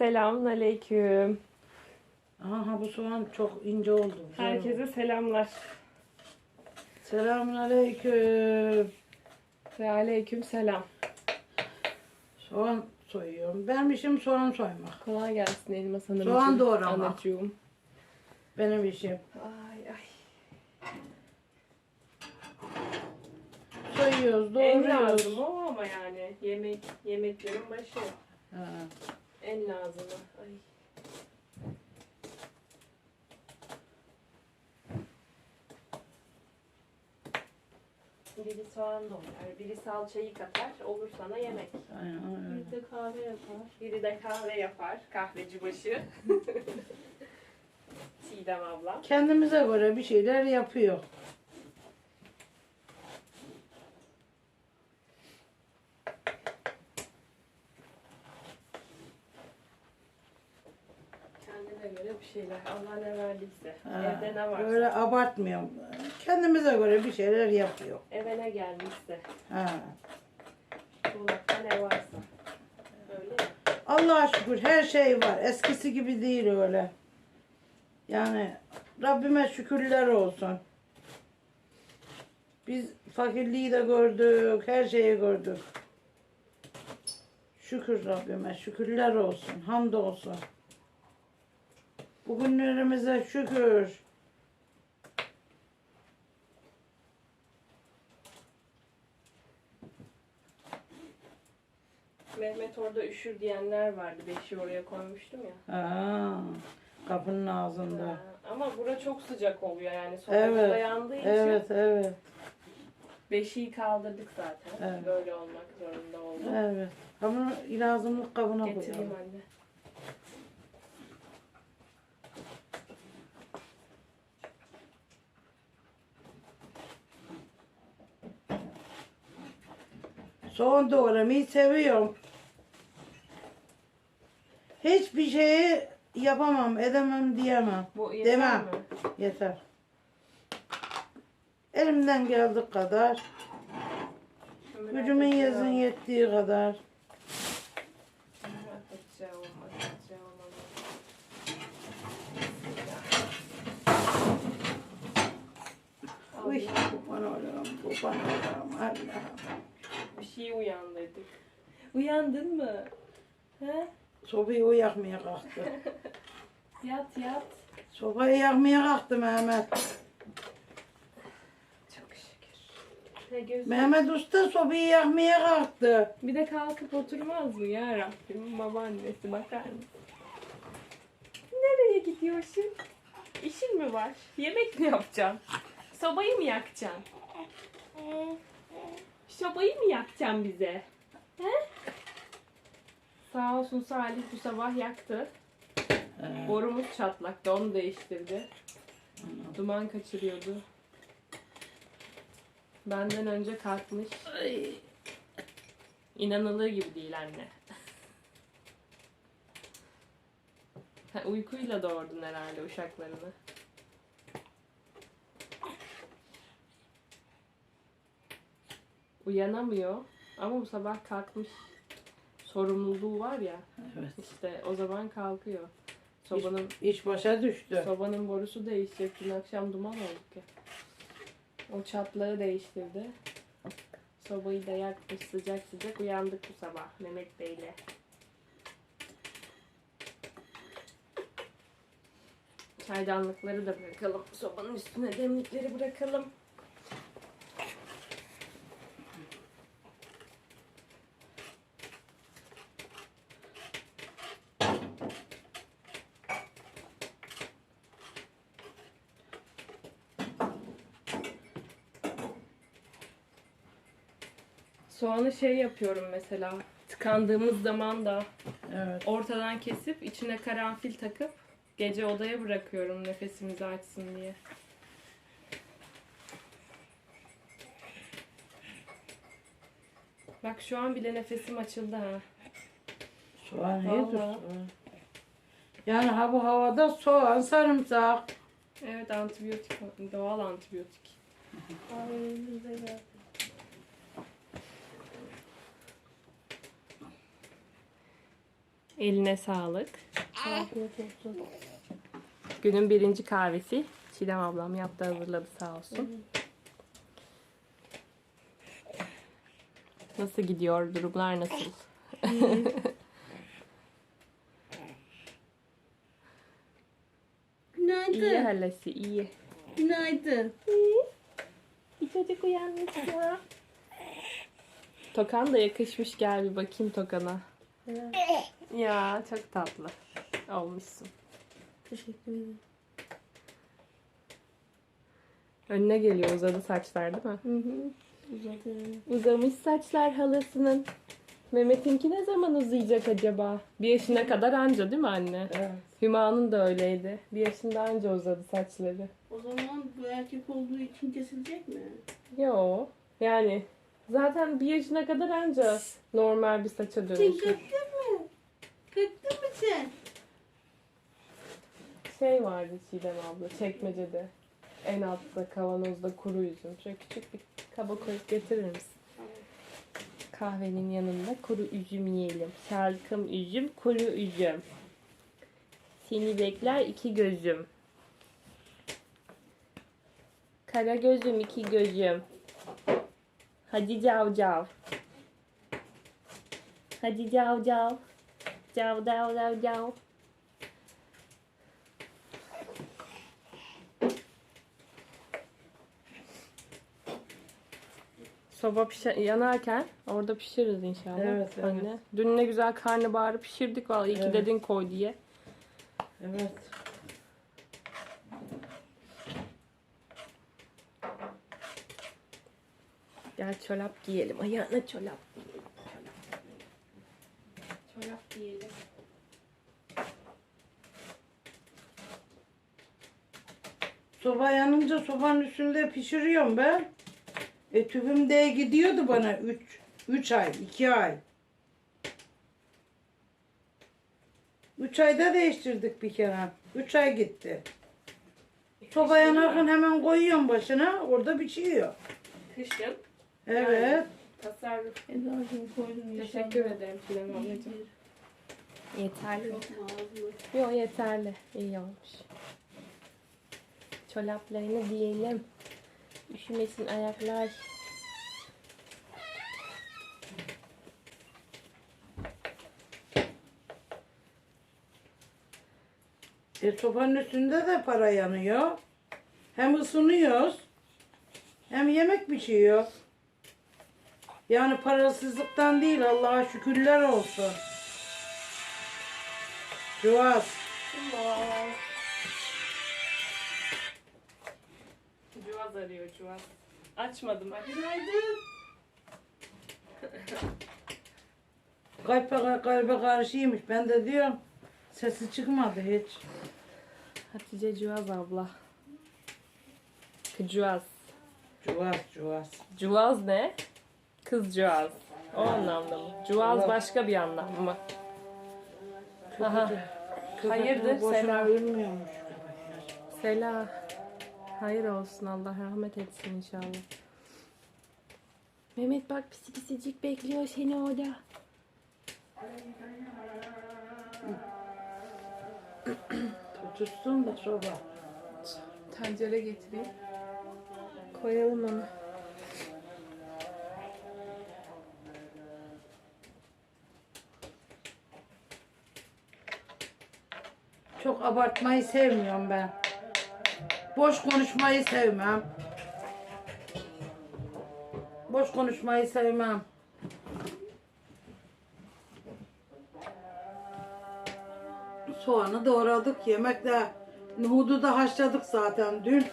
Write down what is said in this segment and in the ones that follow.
Selamun aleyküm. Aha bu soğan çok ince oldu. Güzel oldu. Herkese selamlar. Selamun aleyküm. Ve aleyküm selam. Soğan soyuyorum. Benim işim soğan soymak. Kolay gelsin Elmas Hanımcığım. Soğan doğrama. Anacığım. Benim işim. Ay ay. Soyuyoruz, En doğruyoruz. lazım o ama yani. Yemek, yemeklerin başı. Ha. En lazımı. Ay. Biri soğan doğrar, biri salçayı katar, olur sana yemek. Aynen öyle. Biri de kahve yapar. Biri de kahve yapar, kahveci başı. Çiğdem abla. Kendimize göre bir şeyler yapıyor. Kendine göre bir şeyler. Allah ne verdiyse. Ha, Evde ne varsa. Böyle abartmıyorum. Kendimize göre bir şeyler yapıyor. Eve ne gelmişse. Ha. Dolapta ne varsa. Öyle? Allah'a şükür her şey var. Eskisi gibi değil öyle. Yani Rabbime şükürler olsun. Biz fakirliği de gördük, her şeyi gördük. Şükür Rabbime, şükürler olsun, hamdolsun. Bugünlerimize şükür. Mehmet orada üşür diyenler vardı. Beşi oraya koymuştum ya. Ha, kapının ağzında. Ha, Ama bura çok sıcak oluyor yani. Sokakta Evet, yandığı için. Evet, evet, Beşiği kaldırdık zaten. Evet. Böyle olmak zorunda oldu. evet. Kabını, lazımlık kabına Getireyim koyalım. anne. Soğan doğramayı seviyorum. Hiçbir şeyi yapamam, edemem diyemem. Bu yeter Demem. mi? Yeter. Elimden geldiği kadar, Hemen gücümün atacağım. yazın yettiği kadar. Atacağım, atacağım ama. Uy, kurban olurum, kurban olurum. Allah'ım. Bir şey uyandırdık. Uyandın mı? He? Sobayı o yakmaya kalktı. Yat yat. Sobayı yakmaya kalktı Mehmet. Çok şükür. Ne gözü. Mehmet Usta sobayı yakmaya kalktı. Bir de kalkıp oturmaz mı ya Rabbim? Babaannesi bakar mısın? Nereye gidiyorsun? İşin mi var? Yemek mi yapacaksın? Sobayı mı yakacaksın? Sobayı mı yakacaksın bize? He? Sağ olsun Salih bu sabah yaktı. Ee, Borumuz çatlaktı onu değiştirdi. Duman kaçırıyordu. Benden önce kalkmış. ay, İnanılır gibi değil anne. Ha, uykuyla doğurdun herhalde uşaklarını. Uyanamıyor ama bu sabah kalkmış. Sorumluluğu var ya Evet. işte o zaman kalkıyor. Sobanın İş başa düştü. sobanın borusu değişecek. Dün akşam duman olduk ya. O çatlağı değiştirdi. Sobayı da yakmış sıcak sıcak uyandık bu sabah Mehmet Bey'le. Çaydanlıkları da bırakalım. Sobanın üstüne demlikleri bırakalım. Soğanı şey yapıyorum mesela. Tıkandığımız zaman da Evet. ortadan kesip içine karanfil takıp gece odaya bırakıyorum nefesimizi açsın diye. Bak şu an bile nefesim açıldı ha. Soğan iyidir. Vallahi. soğan. Yani ha bu havada soğan, sarımsak. Evet antibiyotik, doğal antibiyotik. Ay, güzel. Eline sağlık. Afiyet olsun. Günün birinci kahvesi. Çiğdem ablam yaptı hazırladı sağ olsun. Nasıl gidiyor? Durumlar nasıl? Günaydın. İyi halası iyi. Günaydın. Bir çocuk uyanmış ya. Tokan da yakışmış gel bir bakayım Tokan'a. Ya çok tatlı olmuşsun. Teşekkür ederim. Önüne geliyor uzadı saçlar değil mi? Hı hı. Uzadı. Uzamış saçlar halasının. Mehmet'inki ne zaman uzayacak acaba? Bir yaşına kadar anca değil mi anne? Evet. Hüma'nın da öyleydi. Bir yaşında anca uzadı saçları. O zaman bu erkek olduğu için kesilecek mi? Yo. Yani zaten bir yaşına kadar anca normal bir saça Sen dönüşür. kalktın mı? Kalktın mı sen? Şey vardı Çiğdem abla çekmecede. En altta kavanozda kuru üzüm. Şöyle küçük bir kaba koyup getirir misin? Kahvenin yanında kuru üzüm yiyelim. Şarkım üzüm, kuru üzüm. Seni bekler iki gözüm. Kara gözüm iki gözüm. Hadi cav cav. Hadi cav cav. Cav cav cav cav. Soba pişer, yanarken orada pişiririz inşallah. Evet, evet. Anne. Dün ne güzel karnabaharı pişirdik vallahi iyi ki Evet. dedin koy diye. Evet. Gel çorap giyelim. Ayağına çorap. Çorap giyelim. Soba yanınca sobanın üstünde pişiriyorum ben. E tübümde gidiyordu bana 3 3 ay, 2 ay. 3 ayda değiştirdik bir kere. 3 ay gitti. Soba yanarken hemen koyuyorum başına, orada pişiyor. Kışın Evet. tasarruf. Eda'cığım koydum. Teşekkür ederim Çilem ablacığım. Yeterli. Yok yeterli. İyi olmuş. Çoraplarını giyelim. Üşümesin ayaklar. E sobanın üstünde de para yanıyor. Hem ısınıyoruz. Hem yemek pişiyor. Yani parasızlıktan değil Allah'a şükürler olsun. Cuvaz. Cuvaz arıyor Cuvaz. Açmadım. Günaydın. Kalbe, kalbe karşıymış. Ben de diyorum sesi çıkmadı hiç. Hatice Cuvaz abla. Cuvaz. Cuvaz cuvaz. Cuvaz ne? Kız Cuvaz. O anlamda mı? Evet. başka bir anlam mı? Aha. Hayırdır, selam. ölmüyormuş. Sela. Hayır olsun Allah rahmet etsin inşallah. Mehmet bak pisi pisicik bekliyor seni orada. Tutsun da soba. Tencere getireyim. Koyalım onu. Abartmayı sevmiyorum ben. Boş konuşmayı sevmem. Boş konuşmayı sevmem. Soğanı doğradık. Yemekte nohudu da haşladık zaten dün.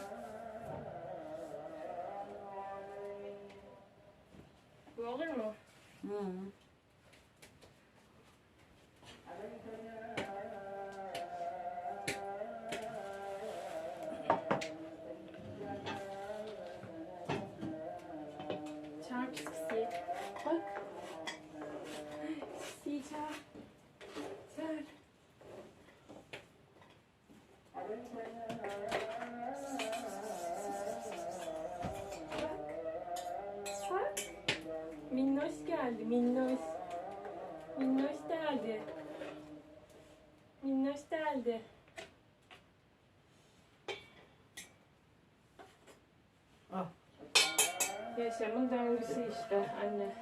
Yaşamın döngüsü işte anne.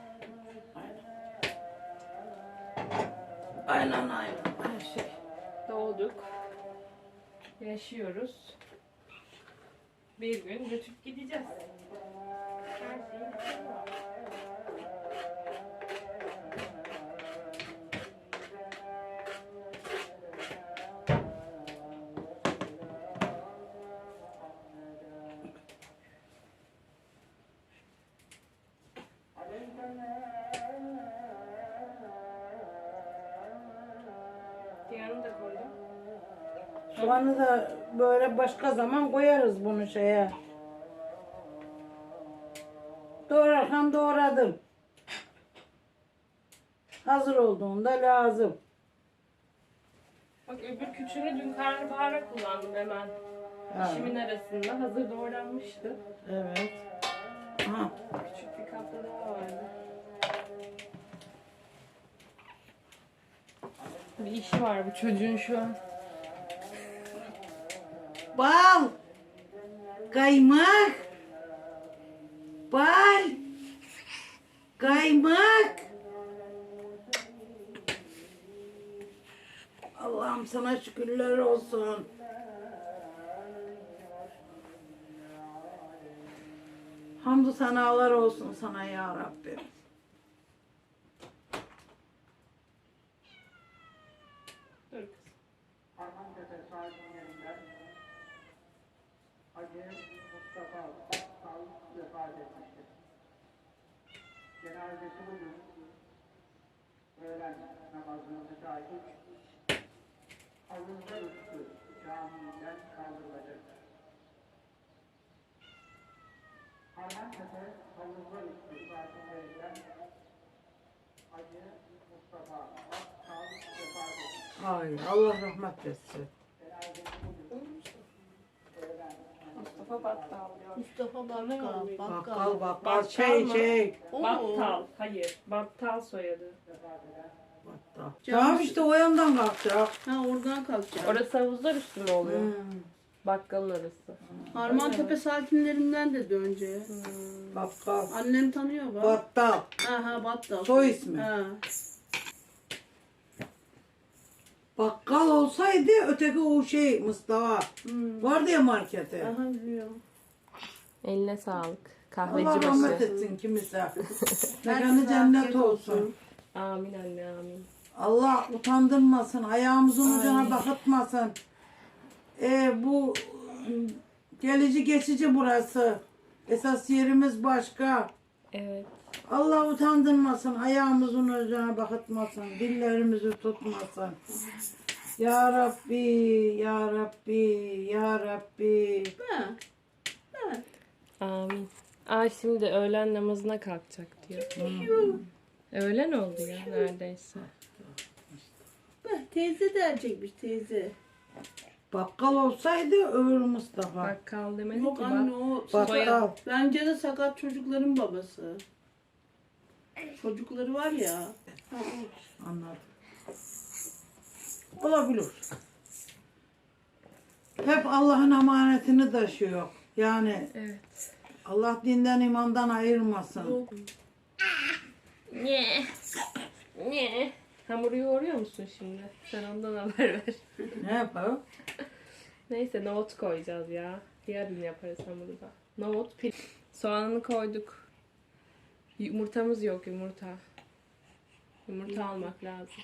Aynen aynen. Her şey. Doğduk. Yaşıyoruz. Bir gün götüp gideceğiz. Başka zaman koyarız bunu şeye. Doğrarken doğradım. Hazır olduğunda lazım. Bak öbür küçüğünü dün karnabahara kullandım hemen. Ha, İşimin arasında hazır doğranmıştı. Evet. Ha. Küçük bir kapta daha vardı. Bir işi var bu çocuğun şu an. Bal. Kaymak. Bal. Kaymak. Allah'ım sana şükürler olsun. Hamdü sanalar olsun sana ya Rabbim. Dur kız. Armantepe sakinlerinden Hacı Mustafa Bakkal vefat etmiştir. Cenazesi bugün öğlen namazına müteakip Avrupa Rıfkı Camii'nden kaldırılacaktır. Armantepe Avrupa Rıfkı sakinlerinden Hacı Mustafa. Ay Allah rahmet etsin. Mustafa Battal diyor. Mustafa Bakkal. Bakkal bakkal Bakkal şey mı? şey. Battal. Hayır. Battal soyadı. Bakkal. Tamam işte o yandan kalkacak. Ha oradan kalkacak. Orası havuzlar üstü mü oluyor? Hmm. Bakkalın arası. Harmantepe sakinlerinden de önce. Bakkal. Annem tanıyor bak. Battal. Ha ha Battal. Soy ismi. Ha. Bakkal olsaydı öteki o şey Mustafa. Hmm. Vardı ya markete. Aha biliyorum. Eline sağlık. Allah Kahveci rahmet başı. etsin kimse. Mekanı cennet olsun. Amin anne amin. Allah utandırmasın. Ayağımızın ucuna bakıtmasın. Ee, bu gelici geçici burası. Esas yerimiz başka. Evet. Allah utandırmasın. Ayağımızın ucuna bakıtmasın. Dillerimizi tutmasın. Ya Rabbi, Ya Rabbi, Ya Rabbi. Ha. Ha. Amin. Aa şimdi öğlen namazına kalkacak diyor. Öğlen oldu ya neredeyse. Ha, Teyze derecekmiş teyze. Bakkal olsaydı öbür Mustafa. Bakkal demedik Yok ki anne bak. o Bakkal. bence de sakat çocukların babası. Çocukları var ya. Anladım. Olabilir. Hep Allah'ın emanetini taşıyor. Yani Evet. Allah dinden imandan ayırmasın. Niye? Niye? Hamuru yoğuruyor musun şimdi? Sen ondan haber ver. Ne yapalım? Neyse nohut koyacağız ya. Yarın yaparız hamuru da. Nohut, pil. Soğanını koyduk. Yumurtamız yok yumurta. Yumurta almak lazım.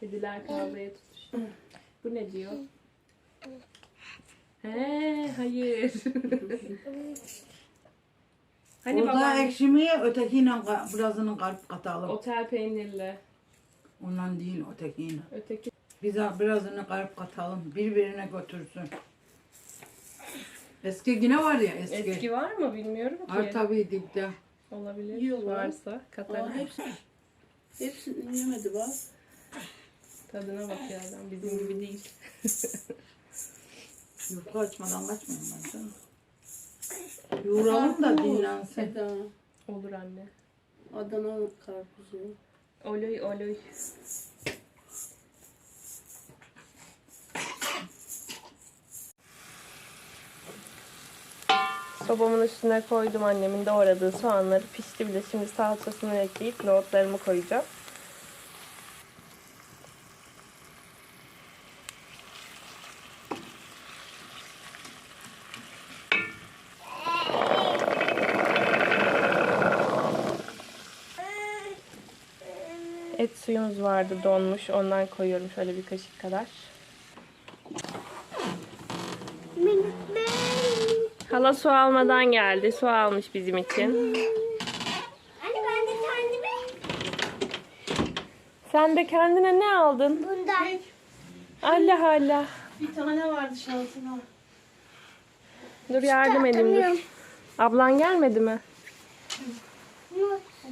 Kediler kavgaya tutuştu. Bu ne diyor? He, hayır. hani Burada babam ekşimiye ötekiyle ka- birazını kalp katalım. otel peynirli. Ondan değil ötekiyle. Öteki Bize birazını kalp katalım. Birbirine götürsün. Eski yine var ya eski. eski var mı bilmiyorum ki. Var tabii dipte. Olabilir. Yiyorlar. Varsa Aa, katarım. hepsi, hepsini yemedi bak. Tadına bak ya adam bizim gibi değil. Yufka açmadan kaçmayın ben sana. Yoğuralım da dinlensin. Eda. Olur anne. Adana karpuzu. Oloy oloy. Sobamın üstüne koydum annemin doğradığı soğanları. Pişti bile. Şimdi salçasını ekleyip nohutlarımı koyacağım. Et suyumuz vardı donmuş. Ondan koyuyorum şöyle bir kaşık kadar. Hala su almadan geldi. Su almış bizim için. Anne ben de kendime Sen de kendine ne aldın? bundan Allah Allah. Bir tane vardı şansına. Dur yardım edeyim dur. Ablan gelmedi mi?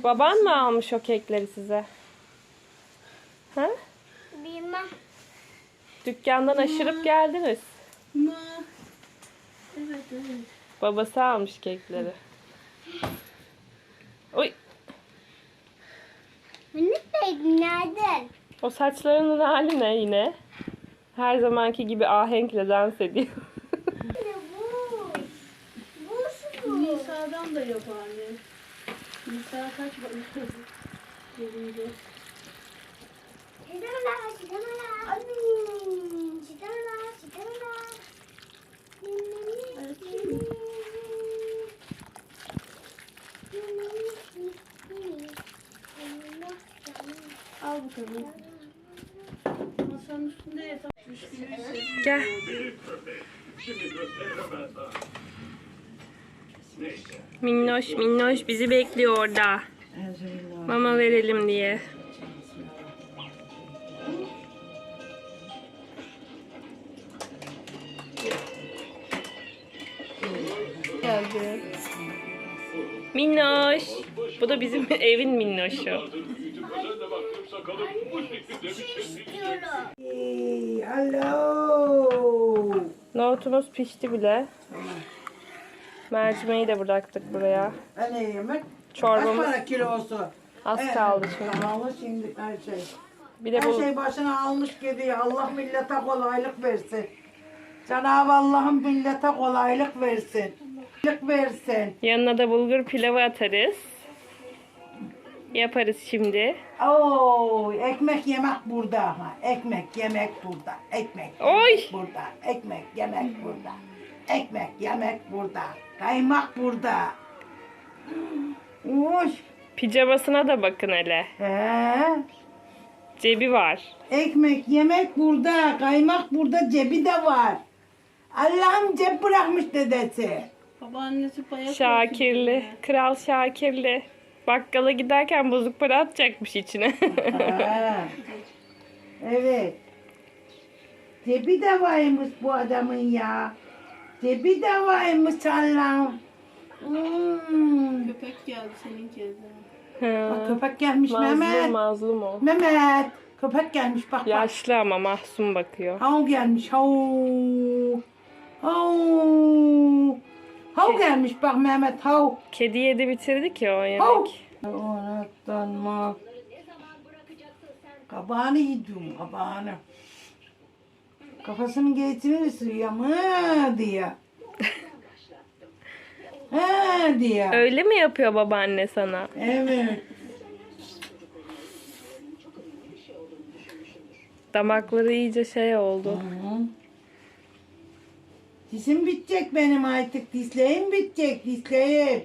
Baban mı almış o kekleri size? Ha? bilmem. Dükkandan aşırıp geldiniz. Ma. Evet evet. Babası almış kekleri. Oy, Minik baby nereden? o saçlarının hali ne yine? Her zamanki gibi ahenkle dans ediyor. Ne bu? Bu su. Nisa'dan da yok anne. Nisa kaç bakıyor? Gelince. Çitamala, çitamala. Çitamala, çitamala. Al bakalım. Masanın üstünde yatak. Düşkünü Gel. Minnoş minnoş bizi bekliyor orada. Mama verelim diye. Bu da bizim evin minnoşu. Hello. Nohutumuz pişti bile. Mercimeği de bıraktık buraya. Yemek? Kaç Çorbamız para kilosu? az Evet, kaldı şimdi. Pahalı şimdi her şey. Bir de Her bu şey başına almış gidiyor. Allah millete kolaylık versin. Cenab-ı Allah'ım millete kolaylık versin. Kolaylık versin. yanına da bulgur pilavı atarız. Yaparız şimdi. Oo, ekmek yemek burada ha. Ekmek yemek burada. Ekmek yemek Oy! burada. Ekmek yemek burada. Ekmek yemek burada. Kaymak burada. Uy. Pijamasına da bakın hele. He. Cebi var. Ekmek yemek burada. Kaymak burada. Cebi de var. Allah'ım cep bırakmış dedesi. Babaannesi bayağı Şakirli. Kral Şakirli. Bakkala giderken bozuk para atacakmış içine. Ha. Evet. Cebi de varmış bu adamın ya. Cebi de varmış Allah'ım. Hmm. Köpek geldi senin kezden. Bak köpek gelmiş mazlum Mehmet. mazlum o. Mehmet. Köpek gelmiş bak bak. Yaşlı ama mahzun bakıyor. Hav gelmiş hav. Hav. Hav gelmiş bak Mehmet hav. Kedi yedi bitirdi ki o Hav. yemek. Onattan mı? Kabağını yedim kabağını. Kafasını getirir suya mı diye. ha diye. Öyle mi yapıyor babaanne sana? Evet. Damakları iyice şey oldu. Hı. Dizim bitecek benim artık. Dizleğim bitecek. Dizleğim.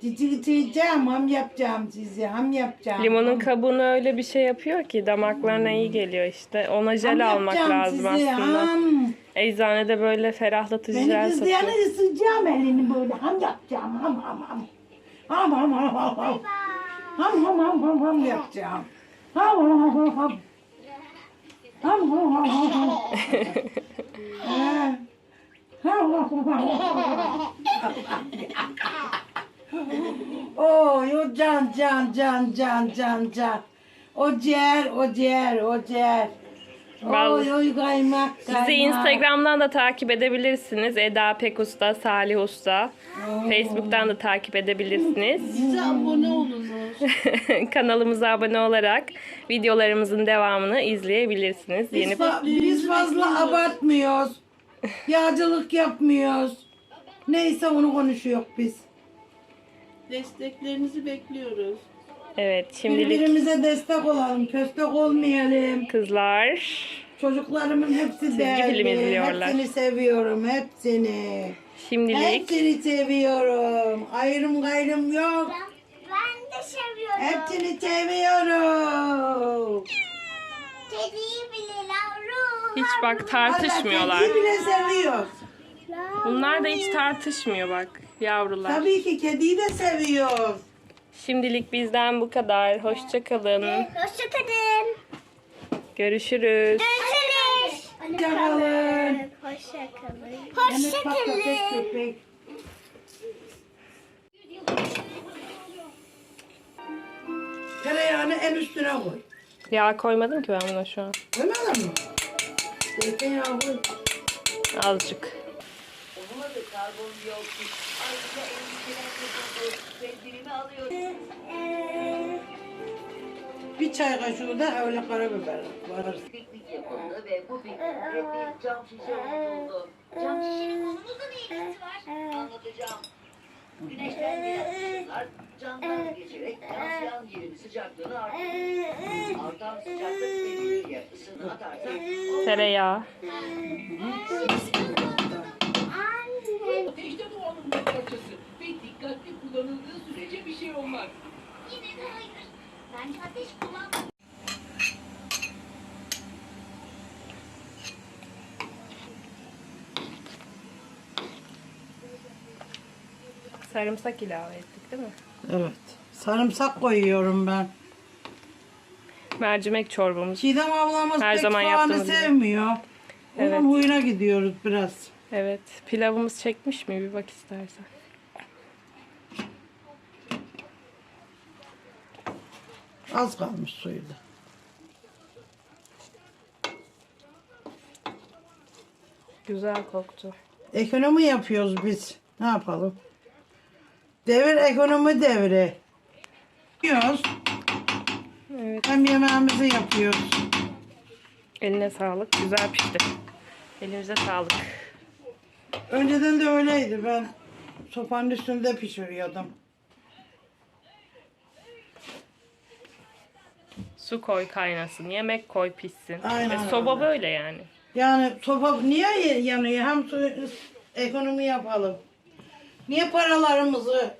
Cici bitireceğim. Ham yapacağım sizi. Ham yapacağım. Limonun ham. kabuğunu öyle bir şey yapıyor ki damaklarına iyi geliyor işte. Ona Ham jel almak yapacağım lazım sizi, aslında. ham. Eczanede böyle ferahlatıcı Beni jel kızlayanı satıyor. ısıracağım elini böyle. Ham yapacağım. Ham ham ham. Ham ham ham ham ham. Ham ham ham ham ham yapacağım. Ham ham ham ham ham. Ham ham ham ham ham. Ha. Ham ham ham ham. Oy o can can can can can can. O ciğer o ciğer o ciğer. Vallahi- Oy oy kaymak kaymak. Bizi Instagram'dan da takip edebilirsiniz. Eda Pek Usta, Salih Usta. Facebook'tan da takip edebilirsiniz. Size abone olunuz. Kanalımıza abone olarak videolarımızın devamını izleyebilirsiniz. Yeni Biz, fa- biz fazla abartmıyoruz. Yağcılık yapmıyoruz. Neyse onu konuşuyor biz. Desteklerinizi bekliyoruz. Evet şimdilik Birbirimize destek olalım, köstek olmayalım. kızlar Çocuklarımın hepsi film değerli. izliyorlar. Hepsini seviyorum, hepsini. şimdilik Hepsini seviyorum. Ayrım gayrım yok. Ben, ben de seviyorum. Hepsini seviyorum. Kediyi bile yavrum. Hiç bak tartışmıyorlar. Kediyi bile seviyor. Bunlar da hiç tartışmıyor bak yavrular. Tabii ki kediyi de seviyor. Şimdilik bizden bu kadar. Hoşça kalın. Hoşçakalın. Görüşürüz. Görüşürüz. Hoşçakalın. Hoşçakalın. Demek bak köpek Hoşçakalın. köpek. Tereyağını en üstüne koy. Yağ koymadım ki ben buna şu an. Koymadın mı? Zeytinyağı koy. Azıcık. Bir çay kaşığı da öyle karabiber var. Piknik yapıldı ve bu piknikte bir cam şişe unutuldu. Cam şişenin konumuzda ne ilgisi var? Anlatacağım. Güneşten gelen ışınlar camdan geçerek yansıyan yerin sıcaklığını artırır. Artan sıcaklık belirliye ısını atarsa Tereyağı. Ateşte doğanın bir parçası ve dikkatli kullanıldığı sürece bir şey olmaz. Yine de hayır. Ben ateş kullanmam. Sarımsak ilave ettik değil mi? Evet. Sarımsak koyuyorum ben. Mercimek çorbamız. Çiğdem ablamız Her pek zaman soğanı yaptığımız gibi. sevmiyor. Evet. Onun huyuna gidiyoruz biraz. Evet. Pilavımız çekmiş mi? Bir bak istersen. Az kalmış suyu da. Güzel koktu. Ekonomi yapıyoruz biz. Ne yapalım? Devir ekonomi devri. Yapıyoruz. Evet. Hem yemeğimizi yapıyoruz. Eline sağlık. Güzel pişti. Elinize sağlık. Önceden de öyleydi. Ben sopanın üstünde pişiriyordum. Su koy kaynasın. Yemek koy pişsin. Aynen Ve soba öyle. böyle yani. Yani sopa niye yanıyor? Hem su, ekonomi yapalım. Niye paralarımızı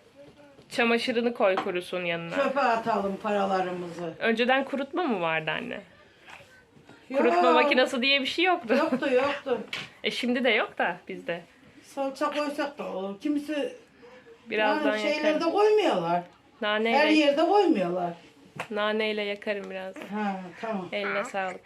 Çamaşırını koy kurusun yanına. çöpe atalım paralarımızı? Önceden kurutma mı vardı anne? Kurutma Yok, makinesi diye bir şey yoktu. Yoktu yoktu. E şimdi de yok da bizde. Salça koysak da olur. Kimisi Birazdan yani şeylerde yakarım. koymuyorlar. Her Naneyle, yerde koymuyorlar. naneyle yakarım biraz. Ha tamam. Eline sağlık.